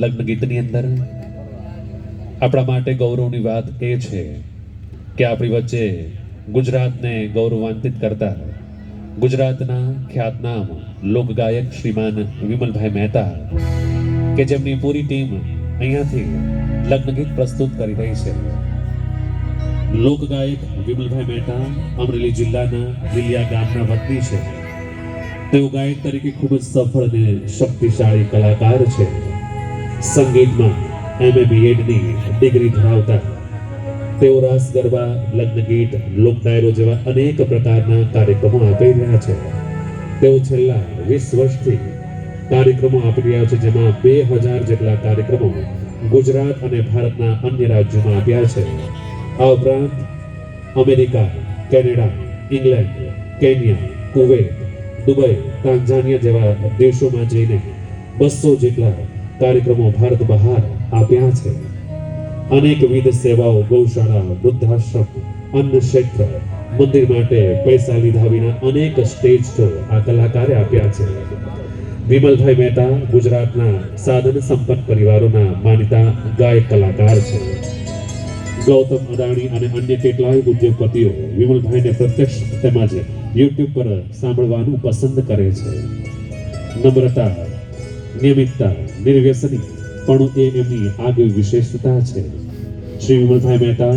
લગ્ન ગીતની અંદર આપણા માટે ગૌરવની વાત એ છે કે આપણી વચ્ચે ગુજરાતને ગૌરવાન્વિત કરતા ગુજરાતના ખ્યાતનામ લોકગાયક શ્રીમાન વિમલભાઈ મહેતા કે જેમની પૂરી ટીમ અહીંયાથી લગ્ન ગીત પ્રસ્તુત કરી રહી છે. લોકગાયક વિમલભાઈ મહેતા અમરેલી જિલ્લાના લીલિયા ગામના વતની છે. તેઓ ગાયક તરીકે ખૂબ જ સફળ અને શક્તિશાળી કલાકાર છે. સંગીતમાં એમએ બીએડની ડિગ્રી ધરાવતા તેઓ રાસ, ગરબા, લગ્ન ગીત લોક ડાયરો જેવા અનેક પ્રકારના કાર્યક્રમો આપી રહ્યા છે. તેઓ છેલ્લા વીસ વર્ષથી કાર્યક્રમો આપી રહ્યા છે, જેમાં બે હજાર જેટલા કાર્યક્રમો ગુજરાત અને ભારતના અન્ય રાજ્યોમાં આપ્યા છે. આ ઉપરાંત America, Canada, England, Kenya, Kuwait, Dubai, Tanzania જેવા દેશોમાં જઈને બસો જેટલા કાર્યક્રમો ભારત બહાર આપ્યા છે. અનેકવિધ સેવાઓ, ગૌશાળા, વૃદ્ધાશ્રમ, અન્ન ક્ષેત્ર, મંદિર માટે પૈસા લીધા વિના અનેક સ્ટેજ શો આ કલાકારે આપ્યા છે. વિમલભાઈ મહેતા ગુજરાતના સાધન સંપન્ન પરિવારોના માનીતા ગાયક કલાકાર છે. ગૌતમ અદાણી અને અન્ય કેટલાય ઉદ્યોગપતિઓ વિમલભાઈને પ્રત્યક્ષ તેમજ યુટ્યુબ પર સાંભળવાનું પસંદ કરે છે. નમ્રતા નિયમિતતા નિર્વ્યસની, પણ એ એમની આગવી વિશેષતા છે. શ્રી વિમલભાઈ મહેતા,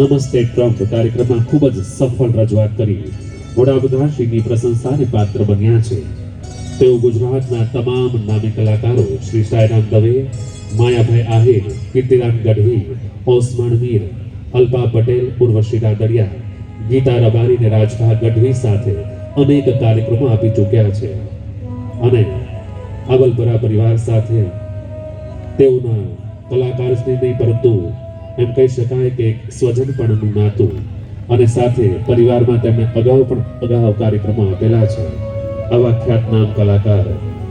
નમસ્તે ટ્રમ્પ કાર્યક્રમમાં ખૂબ જ સફળ રજૂઆત કરી. વડાપ્રધાનશ્રીની પ્રશંસાને પાત્ર બન્યા છે. તેઓ ગુજરાતના તમામ નામી કલાકારો, શ્રી સાયરામ દવે, માયાભાઈ આહિર કીર્તિરામ ગઢવી ઓસમાણ મીર, અલ્પા પટેલ ઉર્વશી રાદડિયા ગીતા રબારી ને રાજભા ગઢવી સાથે અનેક કાર્યક્રમો આપી ચૂક્યા છે. અને અવલપરા પરિવાર સાથે. તેઓના કલાકાર જ નહીં, પરંતુ એમ કહી શકાય કે એક સ્વજનપણનું નાતું. અને સાથે પરિવારમાં તેમણે અગાઉ પણ અગાઉ કાર્યક્રમો આપેલા છે. આવા ખ્યાતનામ કલાકાર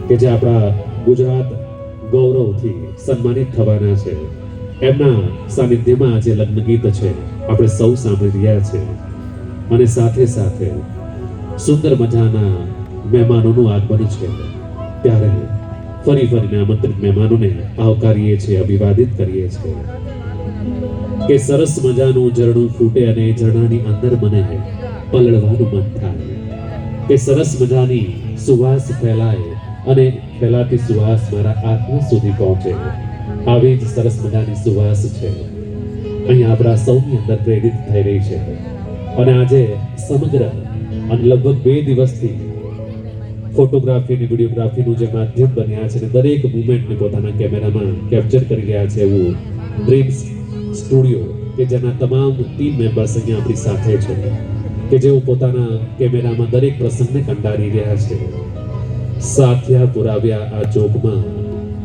કે જે આપણા ગુજરાત ગૌરવથી સન્માનિત થવાના છે. એમના સાનિધ્યમાં આજે લગ્ન ગીત છે. આપણે સૌ સાંભળી રહ્યા છે. અને સાથે સાથે સુંદર મજાના મહેમાનોનું આગમન છે. ત્યારે ફરી ફરીને આમંત્રિત મહેમાનોને આવકારીએ છીએ, અભિવાદિત કરીએ છીએ. કે સરસ મજાનું ઝરણું ફૂટે અને ઝરણાની અંદર મને પલળવાનું મન થાય. કે સરસ મજાની સુવાસ ફેલાય અને ફેલાતી સુવાસ મારા આત્મા સુધી પહોંચે. આવી જ સરસ મજાની સુવાસ છે. અહીં આપણા સૌની અંદર પ્રેરિત થઈ રહી છે. અને આજે સમગ્ર અને લગભગ બે દિવસથી ફોટોગ્રાફી અને વિડીયોગ્રાફીનું જે માધ્યમ બન્યા છે અને દરેક મુમેન્ટને પોતાના કેમેરામાં કેપ્ચર કરી રહ્યા છે એવું ડ્રીમ્સ સ્ટુડિયો કે જેના તમામ ટીમ મેમ્બર્સ અહીંયા આપણી સાથે છે, કે જેઓ પોતાના કેમેરામાં દરેક પ્રસંગને કંડારી રહ્યા છે. સાથિયા પુરાવ્યા આ ચોકમાં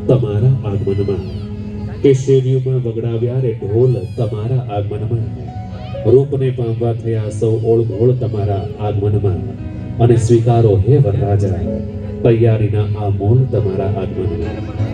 તમારા આગમનમાં, કે શેરીઓમાં વગડાવ્યા રે ઢોલ તમારા આગમનમાં, રૂપને પામવા થયા સૌ ઓળઘોળ તમારા આગમનમાં. અને સ્વીકારો હે વરરાજા તૈયારીના આ મોલ તમારા આગમનમાં